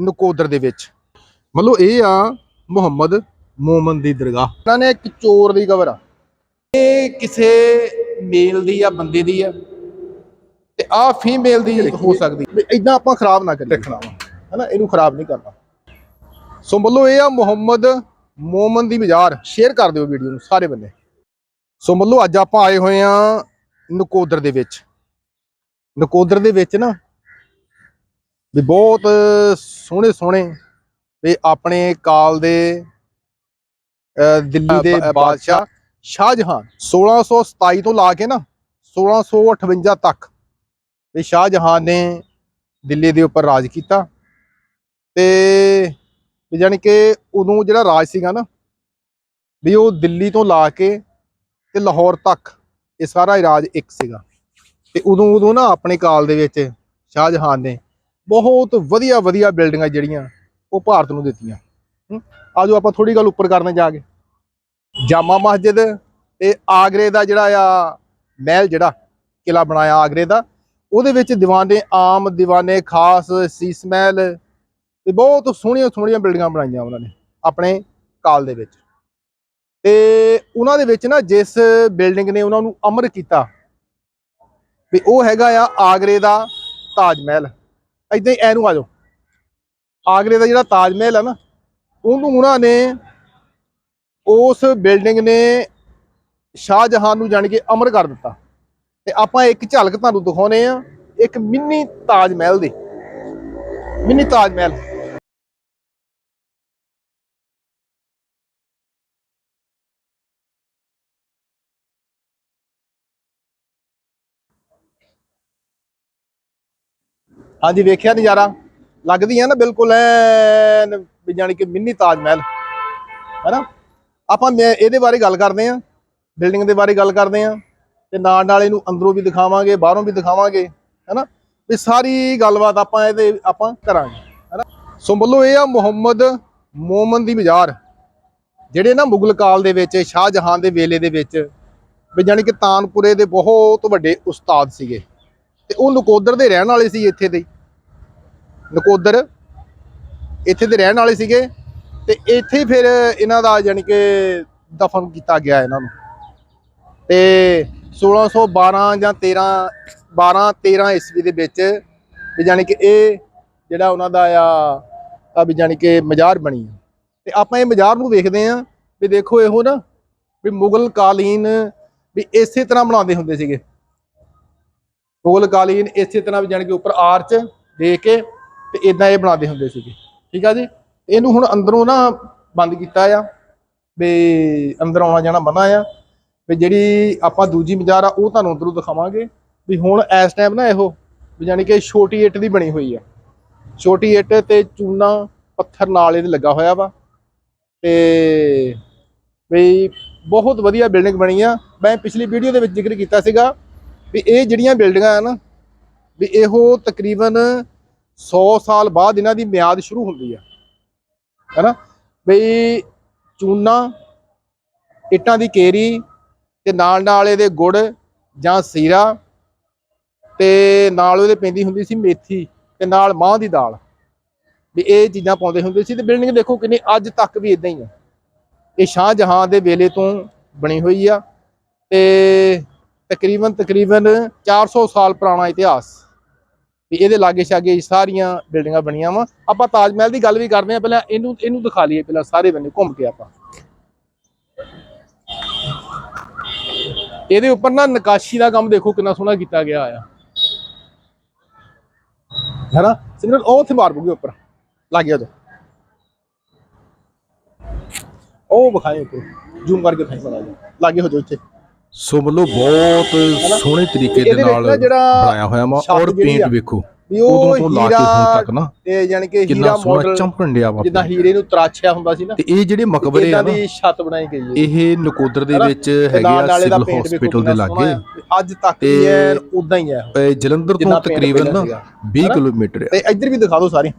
ਨਕੋਦਰ ਦੇ ਵਿੱਚ। ਮਤਲਬ ਇਹ ਆ ਮੁਹੰਮਦ ਮੋਮਨ ਦੀ ਦਰਗਾਹ। ਇਹਨਾਂ ਨੇ ਇੱਕ ਚੋਰ ਦੀ ਖਬਰ ਆ। ਇਹ ਕਿਸੇ ਮੇਲ ਦੀ ਆ ਬੰਦੇ ਦੀ ਆ। ਤੇ ਆ ਫੀਮੇਲ ਦੀ ਹੋ ਸਕਦੀ। ਇਦਾਂ ਆਪਾਂ ਖਰਾਬ ਨਾ ਕਰੀਏ। ਰੱਖਣਾ ਹੈਨਾ ਇਹਨੂੰ ਖਰਾਬ ਨਹੀਂ ਕਰਨਾ। ਸੋ ਮਤਲਬ ਇਹ ਆ ਮੁਹੰਮਦ ਮੋਮਨ ਦੀ ਬਾਜ਼ਾਰ ਸ਼ੇਅਰ ਕਰ ਦਿਓ ਵੀਡੀਓ ਨੂੰ ਸਾਰੇ ਬੰਦੇ। ਸੋ ਮਤਲਬ ਅੱਜ ਆਪਾਂ ਆਏ ਹੋਏ ਆ ਨਕੋਦਰ ਦੇ ਵਿੱਚ। ਨਕੋਦਰ ਦੇ ਵਿੱਚ ਨਾ ਵੀ ਬਹੁਤ ਸੋਹਣੇ ਸੋਹਣੇ ਵੀ ਆਪਣੇ ਕਾਲ ਦੇ ਦਿੱਲੀ ਦੇ ਬਾਦਸ਼ਾਹ ਸ਼ਾਹਜਹਾਨ 1627 ਤੋਂ ਲਾ ਕੇ ਨਾ 1658 ਤੱਕ ਵੀ ਸ਼ਾਹਜਹਾਨ ਨੇ ਦਿੱਲੀ ਦੇ ਉੱਪਰ ਰਾਜ ਕੀਤਾ ਤੇ ਵੀ ਜਾਣੀ ਕਿ ਉਦੋਂ ਜਿਹੜਾ ਰਾਜ ਸੀਗਾ ਨਾ ਵੀ ਉਹ ਦਿੱਲੀ ਤੋਂ ਲਾ ਕੇ ਤੇ ਲਾਹੌਰ ਤੱਕ ਇਹ ਸਾਰਾ ਰਾਜ ਇੱਕ ਸੀਗਾ ਤੇ ਉਦੋਂ ਉਦੋਂ ਨਾ ਆਪਣੇ ਕਾਲ ਦੇ ਵਿੱਚ ਸ਼ਾਹਜਹਾਨ ਨੇ ਬਹੁਤ ਵਧੀਆ ਵਧੀਆ ਬਿਲਡਿੰਗਾਂ ਜਿਹੜੀਆਂ ਉਹ ਭਾਰਤ ਨੂੰ ਦਿੱਤੀਆਂ। ਹਮ, ਆਜੋ ਆਪਾਂ ਥੋੜੀ ਗੱਲ ਉੱਪਰ ਕਰਨੇ ਜਾ ਕੇ। ਜਾਮਾ ਮਸਜਿਦ ਤੇ ਆਗਰੇ ਦਾ ਜਿਹੜਾ ਆ ਮਹਿਲ ਜਿਹੜਾ ਕਿਲਾ ਬਣਾਇਆ ਆਗਰੇ ਦਾ ਉਹਦੇ ਵਿੱਚ ਦੀਵਾਨੇ ਆਮ ਦੀਵਾਨੇ ਖਾਸ ਸੀਸ ਮਹਿਲ ਤੇ ਬਹੁਤ ਸੋਹਣੀਆਂ ਸੋਹਣੀਆਂ ਬਿਲਡਿੰਗਾਂ ਬਣਾਈਆਂ ਉਹਨਾਂ ਨੇ ਆਪਣੇ ਕਾਲ ਦੇ ਵਿੱਚ। ਤੇ ਉਹਨਾਂ ਦੇ ਵਿੱਚ ਨਾ ਜਿਸ ਬਿਲਡਿੰਗ ਨੇ ਉਹਨਾਂ ਨੂੰ ਅਮਰ ਕੀਤਾ ਵੀ ਉਹ ਹੈਗਾ ਆ ਆਗਰੇ ਦਾ ਤਾਜ ਮਹਿਲ। ਇਦਾਂ ਹੀ ਐਨੂੰ ਆ ਜਾਓ। ਆਗਰੇ ਦਾ ਜਿਹੜਾ ਤਾਜ ਮਹਿਲ ਹੈ ਨਾ ਉਹਨੂੰ ਉਹਨਾਂ ਨੇ ਉਸ ਬਿਲਡਿੰਗ ਨੇ ਸ਼ਾਹਜਹਾਨ ਨੂੰ ਜਾਣ ਕੇ ਅਮਰ ਕਰ ਦਿੱਤਾ। ਤੇ ਆਪਾਂ ਇੱਕ ਝਲਕ ਤੁਹਾਨੂੰ ਦਿਖਾਉਨੇ ਆ, ਇੱਕ ਮਿੰਨੀ ਤਾਜ ਮਹਿਲ ਦੀ। ਮਿੰਨੀ ਤਾਜ ਮਹਿਲ। ਹਾਂਜੀ, ਵੇਖਿਆ ਨਜ਼ਾਰਾ। ਲੱਗਦੀ ਹੈ ਨਾ ਬਿਲਕੁਲ ਐਨ ਵੀ ਜਾਣੀ ਕਿ ਮਿੰਨੀ ਤਾਜ ਮਹਿਲ। ਹੈਨਾ? ਆਪਾਂ ਮੈਂ ਇਹਦੇ ਬਾਰੇ ਗੱਲ ਕਰਦੇ ਆ ਬਿਲਡਿੰਗ ਦੇ ਬਾਰੇ ਗੱਲ ਕਰਦੇ ਆ ਤੇ ਨਾਲ ਨਾਲ ਇਹਨੂੰ ਅੰਦਰੋਂ ਵੀ ਦਿਖਾਵਾਂਗੇ, ਬਾਹਰੋਂ ਵੀ ਦਿਖਾਵਾਂਗੇ, ਹੈਨਾ? ਵੀ ਸਾਰੀ ਗੱਲਬਾਤ ਆਪਾਂ ਇਹਦੇ, ਆਪਾਂ ਕਰਾਂਗੇ, ਹੈਨਾ? ਸੋ ਬੋਲੋ ਇਹ ਆ ਮੁਹੰਮਦ ਮੋਮਨ ਦੀ ਬਾਜ਼ਾਰ ਜਿਹੜੇ ਨਾ ਮੁਗਲ ਕਾਲ ਦੇ ਵਿੱਚ ਸ਼ਾਹਜਹਾਨ ਦੇ ਵੇਲੇ ਦੇ ਵਿੱਚ ਵੀ ਜਾਣੀ ਕਿ ਤਾਨਪੁਰੇ ਦੇ ਬਹੁਤ ਵੱਡੇ ਉਸਤਾਦ ਸੀਗੇ। ਤੇ ਉਹ ਨਕੋਦਰ ਦੇ ਰਹਿਣ ਵਾਲੇ ਸੀ ਇੱਥੇ ਦੇ। ਨਕੋਦਰ ਇੱਥੇ ਦੇ ਰਹਿਣ ਵਾਲੇ ਸੀਗੇ ਤੇ ਇੱਥੇ ਹੀ ਫਿਰ ਇਹਨਾਂ ਦਾ ਯਾਨੀ ਕਿ ਦਫਨ ਕੀਤਾ ਗਿਆ ਇਹਨਾਂ ਨੂੰ। ਤੇ 1612 ਜਾਂ 13 12 13 ਈਸਵੀ ਦੇ ਵਿੱਚ ਵੀ ਯਾਨੀ ਕਿ ਇਹ ਜਿਹੜਾ ਉਹਨਾਂ ਦਾ ਆ ਵੀ ਯਾਨੀ ਕਿ ਮਜ਼ਾਰ ਬਣੀ ਆ। ਤੇ ਆਪਾਂ ਇਹ ਮਜ਼ਾਰ ਨੂੰ ਵੇਖਦੇ ਆ ਵੀ ਦੇਖੋ ਇਹੋ ਨਾ ਵੀ ਮੁਗਲ ਕਾਲੀਨ ਵੀ ਇਸੇ ਤਰ੍ਹਾਂ ਬਣਾਉਂਦੇ ਹੁੰਦੇ ਸੀਗੇ। ਮੁਗਲ ਕਾਲੀਨ ਇਸੇ ਤਰ੍ਹਾਂ ਵੀ ਜਾਣੀ ਕਿ ਉੱਪਰ ਆਰਚ ਦੇ ਕੇ ਤੇ ਇਦਾਂ ਇਹ ਬਣਾਉਂਦੇ ਹੁੰਦੇ ਸੀਗੇ। ਠੀਕ ਆ ਜੀ? ਇਹਨੂੰ ਹੁਣ ਅੰਦਰੋਂ ਨਾ ਬੰਦ ਕੀਤਾ ਆ, ਵੀ ਅੰਦਰ ਆਉਣਾ ਜਾਣਾ ਮਨਾ ਆ, ਵੀ ਜਿਹੜੀ ਆਪਾਂ ਦੂਜੀ ਮਜ਼ਾਰ ਆ, ਉਹ ਤੁਹਾਨੂੰ ਅੰਦਰੋਂ ਦਿਖਾਵਾਂਗੇ, ਵੀ ਹੁਣ ਇਸ ਟਾਈਮ ਨਾ ਇਹੋ, ਵੀ ਜਾਣੀ ਕਿ ਛੋਟੀ ਇੱਟ ਦੀ ਬਣੀ ਹੋਈ ਆ। ਛੋਟੀ ਇੱਟ ਤੇ ਚੂਨਾ, ਪੱਥਰ ਨਾਲ ਇਹਦੇ ਲੱਗਾ ਹੋਇਆ ਵਾ। ਤੇ ਵੀ ਬਹੁਤ ਵਧੀਆ ਬਿਲਡਿੰਗ ਬਣੀ ਆ। ਮੈਂ ਪਿਛਲੀ ਵੀਡੀਓ ਦੇ ਵਿੱਚ ਜ਼ਿਕਰ ਕੀਤਾ ਸੀਗਾ, ਵੀ ਇਹ ਜਿਹੜੀਆਂ ਬਿਲਡਿੰਗਾਂ ਆ ਨਾ, ਵੀ ਇਹੋ ਤਕਰੀਬਨ 100 ਸਾਲ ਬਾਅਦ ਇਹਨਾਂ ਦੀ ਮਿਆਦ ਸ਼ੁਰੂ ਹੁੰਦੀ ਆ। ਹੈਨਾ? ਵੀ ਚੂਨਾ, ਇੱਟਾਂ ਦੀ ਕੇਰੀ ਤੇ ਨਾਲ ਨਾਲ ਇਹਦੇ ਗੁੜ ਜਾਂ ਸੀਰਾ ਤੇ ਨਾਲ ਉਹਦੇ ਪੈਂਦੀ ਹੁੰਦੀ ਸੀ ਮੇਥੀ ਤੇ ਨਾਲ ਮਾਂਹ ਦੀ ਦਾਲ। ਵੀ ਇਹ ਚੀਜ਼ਾਂ ਪਾਉਂਦੇ ਹੁੰਦੇ ਸੀ ਤੇ ਬਿਲਡਿੰਗ ਦੇਖੋ ਕਿੰਨੀ ਅੱਜ ਤੱਕ ਵੀ ਇਦਾਂ ਹੀ ਆ। ਇਹ ਸ਼ਾਹਜਹਾਨ ਦੇ ਵੇਲੇ ਤੋਂ ਬਣੀ ਹੋਈ ਆ ਤੇ ਤਕਰੀਬਨ ਤਕਰੀਬਨ 400 ਸਾਲ ਪੁਰਾਣਾ ਇਤਿਹਾਸ। ਵੀ ਇਹਦੇ ਲਾਗੇ ਛਾਗੇ ਸਾਰੀਆਂ ਬਿਲਡਿੰਗਾਂ ਬਣੀਆਂ ਵਾ। ਆਪਾਂ ਤਾਜ ਮਹਿਲ ਦੀ ਗੱਲ ਵੀ ਕਰਦੇ ਆ ਪਹਿਲਾਂ ਇਹਨੂੰ ਇਹਨੂੰ ਦਿਖਾ ਲਈਏ ਪਹਿਲਾਂ ਸਾਰੇ ਬੰਨੇ, ਘੁੰਮ ਕੇ ਆਪਾਂ। ਇਹਦੇ ਉੱਪਰ ਨਾ ਨਕਾਸ਼ੀ ਦਾ ਕੰਮ ਦੇਖੋ ਕਿੰਨਾ ਸੋਹਣਾ ਕੀਤਾ ਗਿਆ ਆ ਹੈਨਾ ਸਿਮਰਨ, ਉਹ ਉੱਥੇ ਮਾਰ ਬੂਗੇ ਉੱਪਰ। ਲੱਗ ਗਿਆ ਜੋ। ਉਹ ਵਿਖਾਏ ਉੱਪਰ। ਜ਼ੂਮ ਕਰਕੇ ਦਿਖਾਈ ਬਣਾ ਲਾਗੇ ਹੋ ਜਾਓ ਇੱਥੇ ਸੋ ਮਤਲਬ ਬਹੁਤ ਸੋਹਣੇ ਤਰੀਕੇ ਦੇ ਨਾਲ ਬਣਾਇਆ ਹੋਇਆ ਵਾ ਔਰ ਪੇਂਟ ਵੇਖੋ ਉਦੋਂ ਤੋਂ ਲਾ ਕੇ ਹੁਣ ਤੱਕ ਨਾ ਤੇ ਯਾਨੀ ਕਿ ਹੀਰਾ ਮਾਡਲ ਚਮਕਣ ਡਿਆ ਵਾ ਜਿੱਦਾਂ ਹੀਰੇ ਨੂੰ ਤਰਾਛਿਆ ਹੁੰਦਾ ਸੀ ਨਾ ਤੇ ਇਹ ਜਿਹੜੇ ਮਕਬਰੇ ਆ ਨਾ ਦੀ ਛੱਤ ਬਣਾਈ ਗਈ ਹੈ ਇਹ ਨਕੋਦਰ ਦੇ? ਵਿੱਚ ਹੈਗੇ ਆ ਸਿਵਲ ਹਸਪੀਟਲ ਦੇ ਲਾਗੇ ਹੈ। ਅੱਜ ਤੱਕ ਐਨ ਉਦਾਂ ਹੀ ਹੈ। ਇਹ ਜਲੰਧਰ ਤੋਂ ਤਕਰੀਬਨ ਪਹਿਲਾਂ ਨਾ ਸੀਗਾ। 20 ਹਨਾ? ਕਿਲੋਮੀਟਰ ਤੇ ਇੱਧਰ ਵੀ ਦਿਖਾ ਦਿਓ ਸਾਰੇ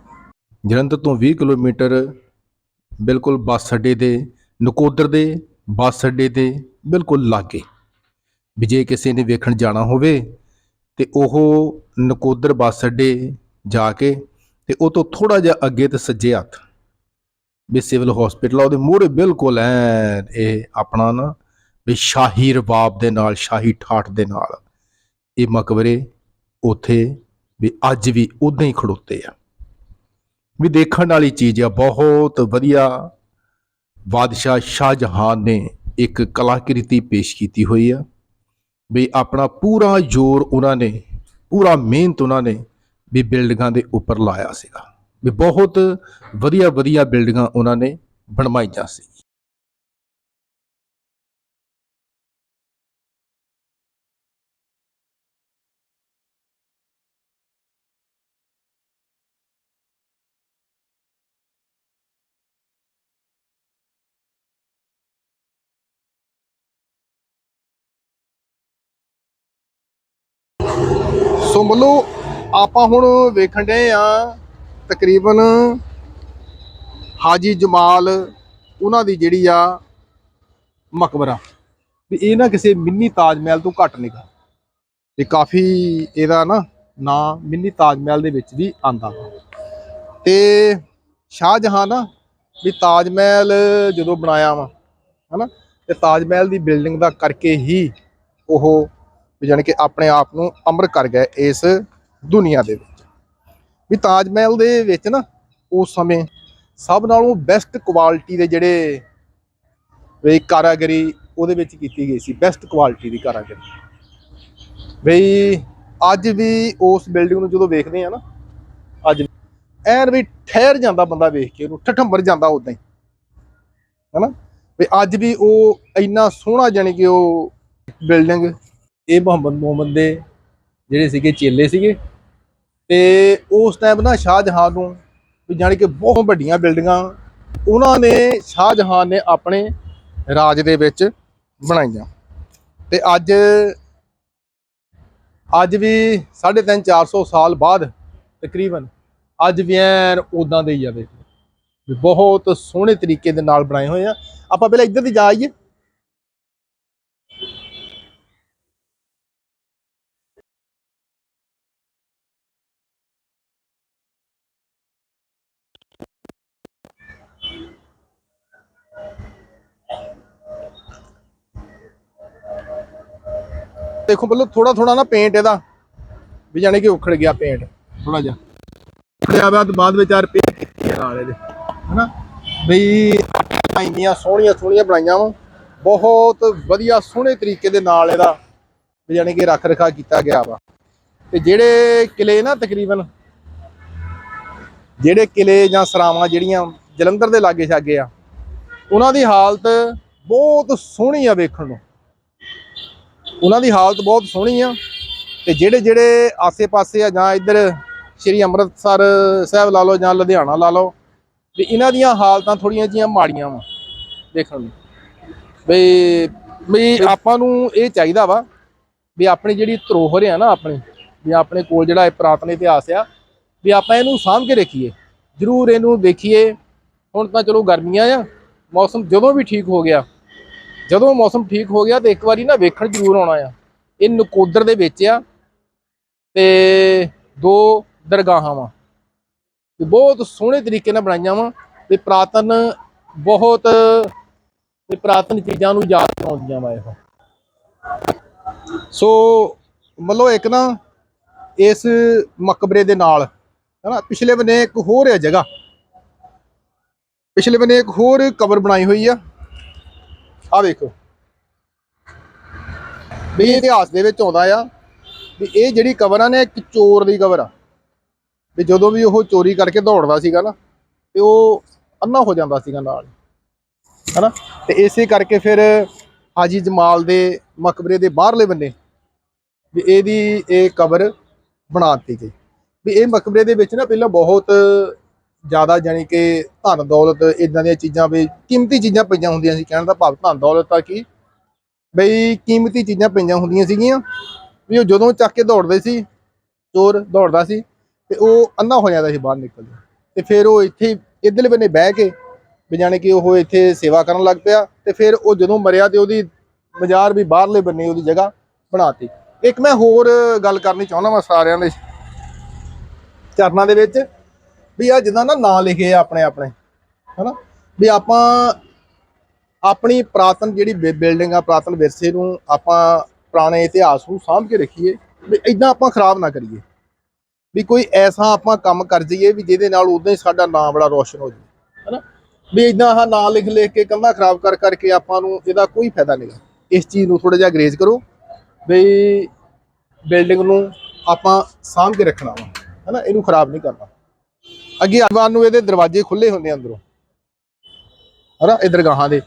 ਜਲੰਧਰ ਤੋਂ 20 ਕਿਲੋਮੀਟਰ ਬਿਲਕੁਲ ਬੱਸ ਅੱਡੇ ਦੇ ਨਕੋਦਰ ਦੇ ਬੱਸ ਅੱਡੇ ਦੇ ਬਿਲਕੁਲ ਲਾਗੇ ਵੀ ਜੇ ਕਿਸੇ ਨੇ ਵੇਖਣ ਜਾਣਾ ਹੋਵੇ ਤਾਂ ਉਹ ਨਕੋਦਰ ਬੱਸ ਅੱਡੇ ਜਾ ਕੇ ਅਤੇ ਉਹ ਤੋਂ ਥੋੜ੍ਹਾ ਜਿਹਾ ਅੱਗੇ ਤੇ ਸੱਜੇ ਹੱਥ ਵੀ ਸਿਵਲ ਹਸਪੀਟਲ ਆ, ਉਹਦੇ ਮੂਹਰੇ ਬਿਲਕੁਲ ਐ ਇਹ ਆਪਣਾ ਨਾ ਵੀ ਸ਼ਾਹੀ ਰਬਾਬ ਦੇ ਨਾਲ, ਸ਼ਾਹੀ ਠਾਠ ਦੇ ਨਾਲ ਇਹ ਮਕਬਰੇ ਉਥੇ ਵੀ ਅੱਜ ਵੀ ਉਦਾਂ ਹੀ ਖੜੋਤੇ ਆ। ਵੀ ਦੇਖਣ ਵਾਲੀ ਚੀਜ਼ ਆ, ਬਹੁਤ ਵਧੀਆ ਬਾਦਸ਼ਾਹ ਸ਼ਾਹਜਹਾਨ ਨੇ ਇੱਕ ਕਲਾਕ੍ਰਿਤੀ ਪੇਸ਼ ਕੀਤੀ ਹੋਈ ਆ। ਵੀ ਆਪਣਾ ਪੂਰਾ ਜ਼ੋਰ ਉਹਨਾਂ ਨੇ, ਪੂਰਾ ਮਿਹਨਤ ਉਹਨਾਂ ਨੇ ਵੀ ਬਿਲਡਿੰਗਾਂ ਦੇ ਉੱਪਰ ਲਾਇਆ ਸੀਗਾ। ਵੀ ਬਹੁਤ ਵਧੀਆ ਵਧੀਆ ਬਿਲਡਿੰਗਾਂ ਉਹਨਾਂ ਨੇ ਬਣਵਾਈਆਂ ਸੀ। ਸੋ ਮੱਲੋ, ਆਪਾਂ ਹੁਣ ਵੇਖਣ ਡਏ ਆ ਤਕਰੀਬਨ ਹਾਜੀ ਜਮਾਲ, ਉਹਨਾਂ ਦੀ ਜਿਹੜੀ ਆ ਮਕਬਰਾ। ਵੀ ਇਹ ਨਾ ਕਿਸੇ ਮਿੰਨੀ ਤਾਜ ਮਹਿਲ ਤੋਂ ਘੱਟ ਨਿਕਲ ਗਾ। ਤੇ ਕਾਫੀ ਇਹਦਾ ਨਾ ਨਾਂ ਮਿੰਨੀ ਤਾਜ ਮਹਿਲ ਦੇ ਵਿੱਚ ਵੀ ਆਂਦਾ ਵਾ। ਤੇ ਸ਼ਾਹਜਹਾਨ ਨਾ ਵੀ ਤਾਜ ਮਹਿਲ ਜਦੋਂ ਬਣਾਇਆ ਵਾ, ਹਨਾ, ਤੇ ਤਾਜ ਮਹਿਲ ਦੀ ਬਿਲਡਿੰਗ ਦਾ ਕਰਕੇ ਹੀ ਉਹ ਵੀ ਜਾਣੀ ਕਿ ਆਪਣੇ ਆਪ ਨੂੰ ਅਮਰ ਕਰ ਗਏ ਇਸ ਦੁਨੀਆ ਦੇ ਵਿੱਚ। ਵੀ ਤਾਜ ਮਹਿਲ ਦੇ ਵਿੱਚ ਨਾ ਉਸ ਸਮੇਂ ਸਭ ਨਾਲੋਂ ਬੈਸਟ ਕੁਆਲਿਟੀ ਦੇ ਜਿਹੜੇ ਵੀ ਕਾਰਾਗਰੀ ਉਹਦੇ ਵਿੱਚ ਕੀਤੀ ਗਈ ਸੀ ਬੈਸਟ ਕੁਆਲਿਟੀ ਦੀ ਕਾਰਾਗਰੀ। ਬਈ ਅੱਜ ਵੀ ਉਸ ਬਿਲਡਿੰਗ ਨੂੰ ਜਦੋਂ ਵੇਖਦੇ ਆ ਨਾ, ਅੱਜ ਐਨ ਵੀ ਠਹਿਰ ਜਾਂਦਾ ਬੰਦਾ ਵੇਖ ਕੇ, ਉਹਨੂੰ ਠਠੰਬਰ ਜਾਂਦਾ ਉਦਾਂ ਹੀ। ਹਨਾ? ਵੀ ਅੱਜ ਵੀ ਉਹ ਇੰਨਾ ਸੋਹਣਾ ਜਾਣੀ ਕਿ ਉਹ ਬਿਲਡਿੰਗ ਇਹ ਮੁਹੰਮਦ ਮੁਹੰਮਦ ਦੇ ਜਿਹੜੇ ਸੀਗੇ ਚੇਲੇ ਸੀਗੇ। ਤੇ ਉਸ ਟਾਈਮ ਨਾ ਸ਼ਾਹਜਹਾਨ ਨੂੰ ਵੀ ਜਾਣੀ ਕਿ ਬਹੁਤ ਵੱਡੀਆਂ ਬਿਲਡਿੰਗਾਂ ਉਹਨਾਂ ਨੇ ਸ਼ਾਹਜਹਾਨ ਨੇ ਆਪਣੇ ਰਾਜ ਦੇ ਵਿੱਚ ਬਣਾਈਆਂ। ਤੇ ਅੱਜ ਅੱਜ ਵੀ 3.5 400 ਸਾਲ ਬਾਅਦ ਤਕਰੀਬਨ ਅੱਜ ਵੀ ਐਨ ਉਦਾਂ ਦੇ ਹੀ ਆ ਵੇਖ ਵੀ ਬਹੁਤ ਸੋਹਣੇ ਤਰੀਕੇ ਦੇ ਨਾਲ ਬਣਾਏ ਹੋਏ ਆ। ਆਪਾਂ ਪਹਿਲਾਂ ਇੱਧਰ ਦੀ ਜਾਈਏ ਦੇਖੋ ਮਤਲਬ ਥੋੜਾ ਥੋੜਾ ਨਾ ਪੇਂਟ ਇਹਦਾ, ਵੀ ਜਾਣੀ ਕਿ ਉਖੜ ਗਿਆ ਪੇਂਟ ਥੋੜਾ ਜਿਹਾ। ਉਖੜਿਆ ਬਾਅਦ ਬਾਅਦ ਵਿੱਚ ਯਾਰ ਪੇਂਟ ਕੀਤੀ ਹੈ ਨਾਲ ਇਹਦੇ, ਹਨਾ? ਬਈ ਇੰਨੀਆਂ ਸੋਹਣੀਆਂ ਸੋਹਣੀਆਂ ਬਣਾਈਆਂ ਵਾ। ਬਹੁਤ ਵਧੀਆ ਸੋਹਣੇ ਤਰੀਕੇ ਦੇ ਨਾਲ ਇਹਦਾ, ਵੀ ਜਾਣੀ ਕਿ ਰੱਖ ਰਖਾ ਕੀਤਾ ਗਿਆ ਵਾ। ਤੇ ਜਿਹੜੇ ਕਿਲੇ ਨਾ ਤਕਰੀਬਨ, ਜਿਹੜੇ ਕਿਲੇ ਜਾਂ ਸਰਾਵਾਂ ਜਿਹੜੀਆਂ ਜਲੰਧਰ ਦੇ ਲਾਗੇ ਛਾਗੇ ਆ, ਉਹਨਾਂ ਦੀ ਹਾਲਤ ਬਹੁਤ ਸੋਹਣੀ ਆ ਵੇਖਣ ਨੂੰ। ਉਹਨਾਂ ਦੀ ਹਾਲਤ ਬਹੁਤ ਸੋਹਣੀ ਆ ਤੇ ਜਿਹੜੇ ਜਿਹੜੇ ਆਸੇ-ਪਾਸੇ ਆ ਜਾਂ ਇੱਧਰ ਸ਼੍ਰੀ ਅੰਮ੍ਰਿਤਸਰ ਸਾਹਿਬ ਲਾ ਲਓ ਜਾਂ ਲੁਧਿਆਣਾ ਲਾ ਲਓ, ਵੀ ਇਹਨਾਂ ਦੀਆਂ ਹਾਲਤਾਂ ਥੋੜੀਆਂ ਜੀਆਂ ਮਾੜੀਆਂ ਵਾ ਦੇਖਣ ਨੂੰ। ਵੀ ਵੀ ਆਪਾਂ ਨੂੰ ਇਹ ਚਾਹੀਦਾ ਵਾ ਵੀ ਆਪਣੀ ਜਿਹੜੀ ਧਰੋਹਰ ਆ ਨਾ ਆਪਣੀ, ਵੀ ਆਪਣੇ ਕੋਲ ਜਿਹੜਾ ਇਹ ਪੁਰਾਤਨ ਇਤਿਹਾਸ ਆ, ਵੀ ਆਪਾਂ ਇਹਨੂੰ ਸਾਂਭ ਕੇ ਰੱਖੀਏ। ਜ਼ਰੂਰ ਇਹਨੂੰ ਦੇਖੀਏ। ਹੁਣ ਤਾਂ ਚਲੋ ਗਰਮੀਆਂ ਆ, ਮੌਸਮ ਜਦੋਂ ਵੀ ਠੀਕ ਹੋ ਗਿਆ ਜਦੋਂ ਮੌਸਮ ਠੀਕ ਹੋ ਗਿਆ ਤੇ ਇੱਕ ਵਾਰੀ ਨਾ ਵੇਖਣ ਜ਼ਰੂਰ ਆਉਣਾ ਆ। ਇਹ ਨਕੋਦਰ ਦੇ ਵਿੱਚ ਆ ਤੇ ਦੋ ਦਰਗਾਹਾਂ ਵਾ। ਤੇ ਬਹੁਤ ਸੋਹਣੇ ਤਰੀਕੇ ਨਾਲ ਬਣਾਈਆਂ ਵਾ ਤੇ ਪ੍ਰਾਤਨ ਬਹੁਤ, ਤੇ ਪ੍ਰਾਤਨ ਚੀਜ਼ਾਂ ਨੂੰ ਯਾਦ ਕਰਾਉਂਦੀਆਂ ਵਾ ਇਹ। ਸੋ ਮਤਲਬ ਇੱਕ ਨਾ ਇਸ ਮਕਬਰੇ ਦੇ ਨਾਲ, ਹਨਾ, ਪਿਛਲੇ ਬੰਨੇ ਇੱਕ ਹੋਰ ਹੈ ਜਗ੍ਹਾ। ਪਿਛਲੇ ਬੰਨੇ ਇੱਕ ਹੋਰ ਕਬਰ ਬਣਾਈ ਹੋਈ ਆ। ਆ ਵੇਖੋ। ਵੀ ਇਹ ਇਤਿਹਾਸ ਦੇ ਵਿੱਚ ਆਉਂਦਾ ਆ ਵੀ ਇਹ ਜਿਹੜੀ ਕਬਰ ਆ ਨੇ ਇੱਕ ਚੋਰ ਦੀ ਕਬਰ ਆ। ਵੀ ਜਦੋਂ ਵੀ ਉਹ ਚੋਰੀ ਕਰਕੇ ਦੌੜਦਾ ਸੀਗਾ ਨਾ, ਤੇ ਉਹ ਅੰਨਾ ਹੋ ਜਾਂਦਾ ਸੀਗਾ ਨਾਲ। ਹਨਾ? ਤੇ ਇਸੇ ਕਰਕੇ ਫਿਰ ਹਾਜੀ ਜਮਾਲ ਦੇ ਮਕਬਰੇ ਦੇ ਬਾਹਰਲੇ ਬੰਨੇ ਵੀ ਇਹਦੀ ਇਹ ਕਬਰ ਬਣਾ ਦਿੱਤੀ ਗਈ। ਵੀ ਇਹ ਮਕਬਰੇ ਦੇ ਵਿੱਚ ਨਾ ਪਹਿਲਾਂ ਬਹੁਤ ਜ਼ਿਆਦਾ ਜਾਨੀ ਕਿ ਧਨ ਦੌਲਤ ਇਦਾਂ ਦੀਆਂ ਚੀਜ਼ਾਂ ਵੀ, ਕੀਮਤੀ ਚੀਜ਼ਾਂ ਪਈਆਂ ਹੁੰਦੀਆਂ ਸੀ ਕਹਿਣ ਦਾ ਭਾਵ ਧਨ ਦੌਲਤ ਤਾਂ ਕੀ? ਬਈ ਕੀਮਤੀ ਚੀਜ਼ਾਂ ਪਈਆਂ ਹੁੰਦੀਆਂ ਸੀਗੀਆਂ, ਵੀ ਉਹ ਜਦੋਂ ਚੱਕ ਕੇ ਦੌੜਦੇ ਸੀ, ਚੋਰ ਦੌੜਦਾ ਸੀ, ਤੇ ਉਹ ਅੰਨਾ ਹੋ ਜਾਂਦਾ ਸੀ ਬਾਹਰ ਨਿਕਲਦਾ। ਤੇ ਫਿਰ ਉਹ ਇੱਥੇ ਹੀ ਇੱਧਰਲੇ ਬੰਨੇ ਬਹਿ ਕੇ, ਵੀ ਜਾਣੀ ਕਿ ਉਹ ਇੱਥੇ ਸੇਵਾ ਕਰਨ ਲੱਗ ਪਿਆ, ਤੇ ਫਿਰ ਉਹ ਜਦੋਂ ਮਰਿਆ ਤੇ ਉਹਦੀ ਬਾਜ਼ਾਰ ਵੀ ਬਾਹਰਲੇ ਬੰਨੇ ਉਹਦੀ ਜਗ੍ਹਾ ਬਣਾਤੀ। ਇੱਕ ਮੈਂ ਹੋਰ ਗੱਲ ਕਰਨੀ ਚਾਹੁੰਦਾ ਵਾਂ ਸਾਰਿਆਂ ਦੇ ਚਰਨਾਂ ਦੇ ਵਿੱਚ ਵੀ ਆ ਜਿੱਦਾਂ ਨਾ ਨਾਂ ਲਿਖੇ ਆ ਆਪਣੇ ਆਪਣੇ, ਹਨਾ? ਵੀ ਆਪਾਂ ਆਪਣੀ ਪ੍ਰਾਤਨ ਜਿਹੜੀ ਬਿਲਡਿੰਗ ਆ, ਪ੍ਰਾਤਨ ਵਿਰਸੇ ਨੂੰ ਆਪਾਂ ਪੁਰਾਣੇ ਇਤਿਹਾਸ ਨੂੰ ਸਾਂਭ ਕੇ ਰੱਖੀਏ, ਵੀ ਇਦਾਂ ਆਪਾਂ ਖਰਾਬ ਨਾ ਕਰੀਏ। ਵੀ ਕੋਈ ਐਸਾ ਆਪਾਂ ਕੰਮ ਕਰ ਜਾਈਏ ਵੀ ਜਿਹਦੇ ਨਾਲ ਉਦੋਂ ਹੀ ਸਾਡਾ ਨਾਮ ਬੜਾ ਰੋਸ਼ਨ ਹੋ ਜਾਵੇ, ਹਨਾ? ਵੀ ਇਦਾਂ ਆਹ ਨਾਂ ਲਿਖ ਲਿਖ ਕੇ ਕੰਧਾਂ ਖਰਾਬ ਕਰ ਕਰਕੇ ਆਪਾਂ ਨੂੰ ਇਹਦਾ ਕੋਈ ਫਾਇਦਾ ਨਹੀਂਗਾ ਇਸ ਚੀਜ਼ ਨੂੰ ਥੋੜਾ ਜਿਹਾ ਗਰੇਜ ਕਰੋ ਵੀ ਬਿਲਡਿੰਗ ਨੂੰ ਆਪਾਂ ਸਾਂਭ ਕੇ ਰੱਖਣਾ ਵਾ, ਹਨਾ? ਇਹਨੂੰ ਖਰਾਬ ਨਹੀਂ ਕਰਨਾ। ਅੱਗੇ ਆਵਾਨ ਨੂੰ ਇਹਦੇ ਦਰਵਾਜ਼ੇ ਖੁੱਲੇ ਹੁੰਦੇ ਆ ਅੰਦਰੋਂ। ਹਨਾ, ਇਹ ਦਰਗਾਹਾਂ ਦੇ।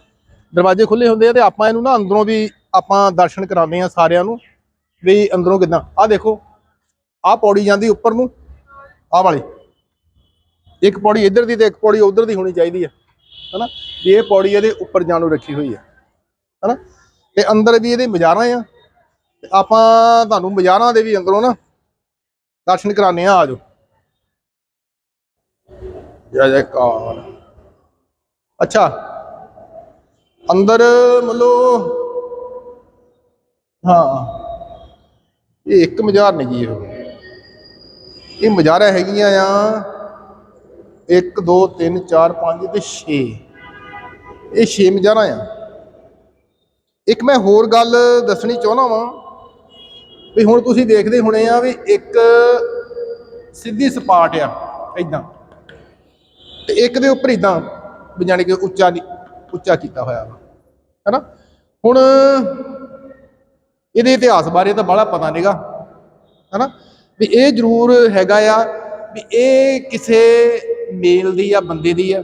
ਦਰਵਾਜ਼ੇ ਖੁੱਲੇ ਹੁੰਦੇ ਆ ਤੇ ਆਪਾਂ ਇਹਨੂੰ ਨਾ ਅੰਦਰੋਂ ਵੀ ਆਪਾਂ ਦਰਸ਼ਨ ਕਰਾਉਂਦੇ ਆ ਸਾਰਿਆਂ ਨੂੰ ਵੀ ਅੰਦਰੋਂ ਕਿਦਾਂ। ਆਹ ਦੇਖੋ, ਆਹ ਪੌੜੀ ਜਾਂਦੀ ਉੱਪਰ ਨੂੰ, ਆਹ ਵਾਲੀ। ਇੱਕ ਪੌੜੀ ਇੱਧਰ ਦੀ ਤੇ ਇੱਕ ਪੌੜੀ ਉੱਧਰ ਦੀ ਹੋਣੀ ਚਾਹੀਦੀ ਹੈ ਹਨਾ, ਵੀ ਇਹ ਪੌੜੀ ਇਹਦੇ ਉੱਪਰ ਜਾਣ ਨੂੰ ਰੱਖੀ ਹੋਈ ਹੈ ਹਨਾ, ਤੇ ਅੰਦਰ ਵੀ ਇਹਦੇ ਮਜ਼ਾਰਾਂ ਆ। ਤੇ ਆਪਾਂ ਤੁਹਾਨੂੰ ਮਜ਼ਾਰਾਂ ਦੇ ਵੀ ਅੰਦਰੋਂ ਨਾ ਦਰਸ਼ਨ ਕਰਾਉਂਦੇ ਆ ਆਜੋ ਜੈ ਜੈਕਾਰ ਅੱਛਾ। ਅੰਦਰ ਮਤਲਬ ਹਾਂ। ਇਹ ਇੱਕ ਮਜ਼ਾਰ ਨਹੀਂ ਇਹ ਇਹ ਮਜ਼ਾਰਾਂ ਹੈਗੀਆਂ ਆ। 1 2 3 4 5 ਤੇ 6 ਇਹ 6 ਮਜ਼ਾਰਾਂ ਆ। ਇੱਕ ਮੈਂ ਹੋਰ ਗੱਲ ਦੱਸਣੀ ਚਾਹੁੰਦਾ ਵਾਂ ਵੀ ਹੁਣ ਤੁਸੀਂ ਦੇਖਦੇ ਹੋਣੇ ਆ ਵੀ ਇੱਕ ਸਿੱਧੀ ਸਪਾਟ ਆ ਇਦਾਂ ਤੇ ਇੱਕ ਦੇ ਉੱਪਰ ਇਦਾਂ ਵੀ ਜਾਣੀ ਕਿ ਉੱਚਾ ਨਹੀਂ, ਉੱਚਾ ਕੀਤਾ ਹੋਇਆ ਵਾ, ਹੈਨਾ? ਹੁਣ ਇਹਦੇ ਇਤਿਹਾਸ ਬਾਰੇ ਤਾਂ ਬੜਾ ਪਤਾ ਨਹੀਂਗਾ, ਹੈਨਾ? ਵੀ ਇਹ ਜ਼ਰੂਰ ਹੈਗਾ ਆ ਵੀ ਇਹ ਕਿਸੇ ਮੇਲ ਦੀ ਆ ਬੰਦੇ ਦੀ ਆ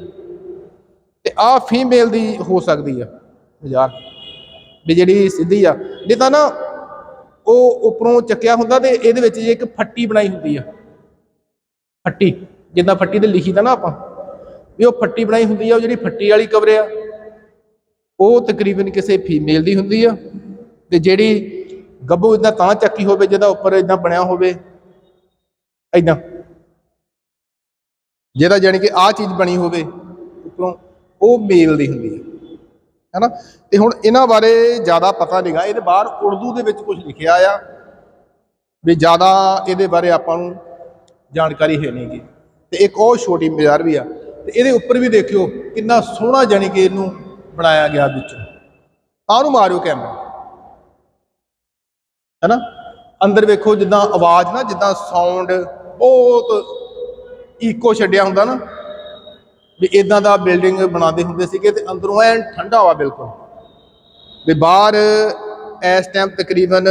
ਤੇ ਆ ਫੀਮੇਲ ਦੀ ਹੋ ਸਕਦੀ ਆ ਯਾਰ ਵੀ ਜਿਹੜੀ ਸਿੱਧੀ ਆ। ਨਹੀਂ ਤਾਂ ਨਾ ਉਹ ਉੱਪਰੋਂ ਚੱਕਿਆ ਹੁੰਦਾ ਤੇ ਇਹਦੇ ਵਿੱਚ ਇੱਕ ਫੱਟੀ ਬਣਾਈ ਹੁੰਦੀ ਆ, ਫੱਟੀ, ਜਿੱਦਾਂ ਫੱਟੀ ਤੇ ਲਿਖੀ ਦਾ ਨਾ ਆਪਾਂ। ਵੀ ਉਹ ਫੱਟੀ ਬਣਾਈ ਹੁੰਦੀ ਆ, ਉਹ ਜਿਹੜੀ ਫੱਟੀ ਵਾਲੀ ਕਵਰ ਆ, ਉਹ ਤਕਰੀਬਨ ਕਿਸੇ ਫੀਮੇਲ ਦੀ ਹੁੰਦੀ ਆ ਤੇ ਜਿਹੜੀ ਗੱਭੂ ਇਦਾਂ ਤਾਂ ਚੱਕੀ ਹੋਵੇ, ਜਿਹਦਾ ਉੱਪਰ ਇਦਾਂ ਬਣਿਆ ਹੋਵੇ ਇਦਾਂ ਜਿਹਦਾ ਜਾਣੀ ਕਿ ਆਹ ਚੀਜ਼ ਬਣੀ ਹੋਵੇ, ਉੱਪਰੋਂ ਉਹ ਮੇਲ ਦੀ ਹੁੰਦੀ ਹੈ ਹੈਨਾ? ਤੇ ਹੁਣ ਇਹਨਾਂ ਬਾਰੇ ਜ਼ਿਆਦਾ ਪਤਾ ਨਹੀਂਗਾ ਇਹਦੇ ਬਾਹਰ ਉਰਦੂ ਦੇ ਵਿੱਚ ਕੁਝ ਲਿਖਿਆ ਆ ਵੀ ਜ਼ਿਆਦਾ ਇਹਦੇ ਬਾਰੇ ਆਪਾਂ ਨੂੰ ਜਾਣਕਾਰੀ ਹੈ ਨਹੀਂਗੀ ਤੇ ਇੱਕ ਉਹ ਛੋਟੀ ਮਜ਼ਾਰ ਵੀ ਆ। ਤੇ ਇਹਦੇ ਉੱਪਰ ਵੀ ਦੇਖਿਓ ਕਿੰਨਾ ਸੋਹਣਾ ਜਾਣੀ ਕਿ ਇਹਨੂੰ ਬਣਾਇਆ ਗਿਆ ਵਿੱਚੋਂ। ਤਾਂ ਉਹਨੂੰ ਮਾਰਿਓ ਕੈਮਰਾ ਹੈਨਾ? ਅੰਦਰ ਵੇਖੋ ਜਿੱਦਾਂ ਆਵਾਜ਼ ਨਾ, ਜਿੱਦਾਂ ਸਾਊਂਡ ਬਹੁਤ ਈਕੋ ਛੱਡਿਆ ਹੁੰਦਾ ਨਾ, ਵੀ ਇਦਾਂ ਦਾ ਬਿਲਡਿੰਗ ਬਣਾਉਂਦੇ ਹੁੰਦੇ ਸੀਗੇ ਤੇ ਅੰਦਰੋਂ ਐਨ ਠੰਡਾ ਵਾ ਬਿਲਕੁਲ। ਵੀ ਬਾਹਰ ਇਸ ਟਾਈਮ ਤਕਰੀਬਨ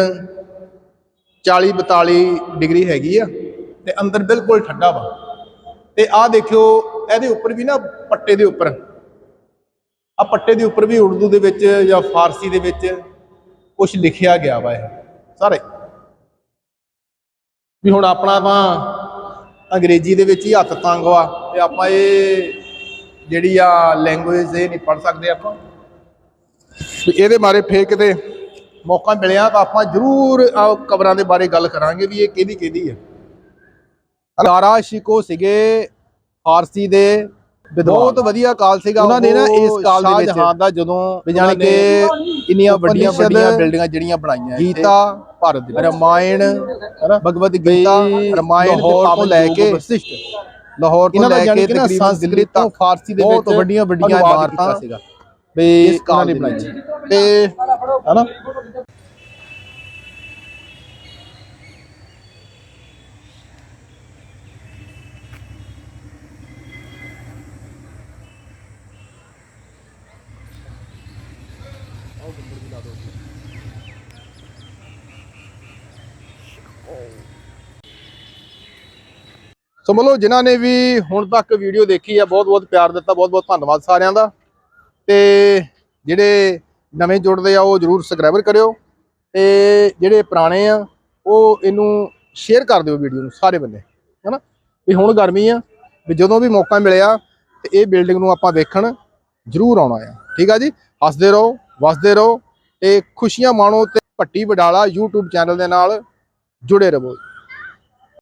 40 42 ਡਿਗਰੀ ਹੈਗੀ ਆ ਤੇ ਅੰਦਰ ਬਿਲਕੁਲ ਠੰਡਾ ਵਾ। ਤੇ ਆਹ ਦੇਖਿਓ ਇਹਦੇ ਉੱਪਰ ਵੀ ਨਾ ਪੱਟੇ ਦੇ ਉੱਪਰ। ਆ ਪੱਟੇ ਦੇ ਉੱਪਰ ਵੀ ਉਰਦੂ ਦੇ ਵਿੱਚ ਜਾਂ ਫਾਰਸੀ ਦੇ ਵਿੱਚ ਕੁਝ ਲਿਖਿਆ ਗਿਆ ਵਾ ਇਹ। ਸਾਰੇ। ਵੀ ਹੁਣ ਆਪਣਾ ਤਾਂ ਅੰਗਰੇਜ਼ੀ ਦੇ ਵਿੱਚ ਹੀ ਹੱਥ ਤੰਗ ਵਾ ਤੇ ਆਪਾਂ ਇਹ ਜਿਹੜੀ ਆ ਲੈਂਗੁਏਜ ਇਹ ਨਹੀਂ ਪੜ ਸਕਦੇ ਆਪਾਂ। ਇਹਦੇ ਬਾਰੇ ਫੇਰ ਕਿਤੇ ਮੌਕਾ ਮਿਲਿਆ ਤਾਂ ਆਪਾਂ ਜ਼ਰੂਰ ਆ ਕਬਰਾਂ ਦੇ ਬਾਰੇ ਗੱਲ ਕਰਾਂਗੇ ਵੀ ਇਹ ਕਿਹਦੀ ਕਿਹਦੀ ਹੈ ਲਾਰਾ ਸ਼ਿਕੋ ਸੀਗੇ ਫਾਰਸੀ ਦੇ ਬਹੁਤ ਵਧੀਆ ਕਾਲ ਸੀਗਾ ਉਹਨਾਂ ਨੇ ਨਾ ਇਸ ਕਾਲ ਦੇ ਵਿੱਚ ਸ਼ਾਹਜਹਾਨ ਦਾ ਜਦੋਂ ਜਾਣੀ ਕਿ ਇੰਨੀਆਂ ਵੱਡੀਆਂ ਵੱਡੀਆਂ ਬਿਲਡਿੰਗਾਂ ਜਿਹੜੀਆਂ ਬਣਾਈਆਂ ਗੀਤਾ ਭਾਰਤ ਦੇ ਰਮਾਇਣ ਭਗਵਦ ਗੀਤਾ ਰਮਾਇਣ ਪਾਵਨ ਲੈ ਕੇ ਲਾਹੌਰ ਤੋਂ ਲੈ ਕੇ ਤਕਰੀਬਨ ਸੰਸਕ੍ਰਿਤ ਤੋਂ ਫਾਰਸੀ ਦੇ ਵਿੱਚ ਬਹੁਤ ਵੱਡੀਆਂ ਵੱਡੀਆਂ ਇਮਾਰਤਾਂ ਸੀਗਾ। ਵੀ ਇਸ ਕਾਲ ਨੇ ਬਣਾਈ ਤੇ ਹਨਾ? ਸੋ ਮਤਲਬ ਜਿਨ੍ਹਾਂ ਨੇ ਵੀ ਹੁਣ ਤੱਕ ਵੀਡੀਓ ਦੇਖੀ ਆ ਬਹੁਤ ਬਹੁਤ ਪਿਆਰ ਦਿੱਤਾ ਬਹੁਤ ਬਹੁਤ ਧੰਨਵਾਦ ਸਾਰਿਆਂ ਦਾ। ਤੇ ਜਿਹੜੇ ਨਵੇਂ ਜੁੜਦੇ ਆ, ਉਹ ਜਰੂਰ ਸਬਸਕ੍ਰਾਈਬਰ ਕਰਿਓ। ਤੇ ਜਿਹੜੇ ਪੁਰਾਣੇ ਆ, ਉਹ ਇਹਨੂੰ ਸ਼ੇਅਰ ਕਰ ਦਿਓ ਵੀਡੀਓ ਨੂੰ ਸਾਰੇ ਬੰਦੇ, ਹਨਾ? ਵੀ ਹੁਣ ਗਰਮੀ ਆ, ਵੀ ਜਦੋਂ ਵੀ ਮੌਕਾ ਮਿਲਿਆ, ਤੇ ਇਹ ਬਿਲਡਿੰਗ ਨੂੰ ਆਪਾਂ ਵੇਖਣ ਜਰੂਰ ਆਉਣਾ ਆ, ਠੀਕ ਆ ਜੀ? ਹੱਸਦੇ ਰਹੋ, ਵਸਦੇ ਰਹੋ, ਤੇ ਖੁਸ਼ੀਆਂ ਮਾਣੋ ਤੇ ਭੱਟੀ ਵਡਾਲਾ YouTube ਚੈਨਲ ਦੇ ਨਾਲ ਜੁੜੇ ਰਹੋ।